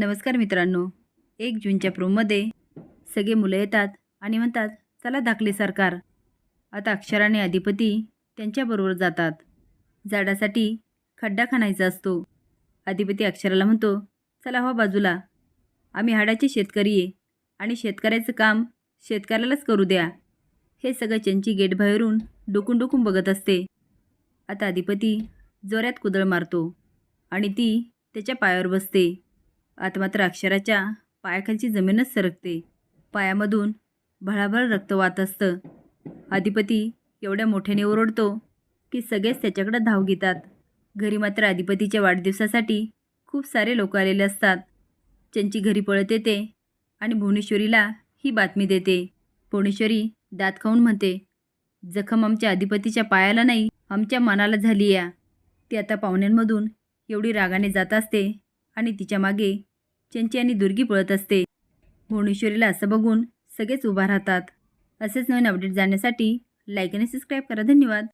नमस्कार मित्रांनो. एक जूनच्या प्रोमध्ये सगळे मुलं येतात आणि म्हणतात चला धाकले सरकार. आता अक्षराने अधिपती त्यांच्याबरोबर जातात. झाडासाठी खड्डा खाणायचा असतो. अधिपती अक्षराला म्हणतो चला हो बाजूला. आम्ही हाडाचे शेतकरी आहे आणि शेतकऱ्याचं काम शेतकऱ्यालाच करू द्या. हे सगळं चंची गेट बाहेरून डोकून डोकून बघत असते. आता अधिपती जोऱ्यात कुदळ मारतो आणि ती त्याच्या पायावर बसते. आता मात्र अक्षराच्या पायाखालची जमीनच सरकते. पायामधून भळाभळ रक्त वाहत असतं. अधिपती एवढ्या मोठ्याने ओरडतो की सगळेच त्याच्याकडे धाव घेतात. घरी मात्र अधिपतीच्या वाढदिवसासाठी खूप सारे लोक आलेले असतात. त्यांची घरी पळत येते आणि भुवनेश्वरीला ही बातमी देते. भुवनेश्वरी दात खाऊन म्हणते जखम आमच्या अधिपतीच्या पायाला नाही आमच्या मनाला झाली या ती आता पाहुण्यांमधून एवढी रागाने जात असते आणि तिच्यामागे चंची आणि दुर्गी पळत असते. भुवनेश्वरीला असं बघून सगळेच उभा राहतात. असेच नवीन अपडेट जाण्यासाठी लाईक आणि सबस्क्राईब करा. धन्यवाद.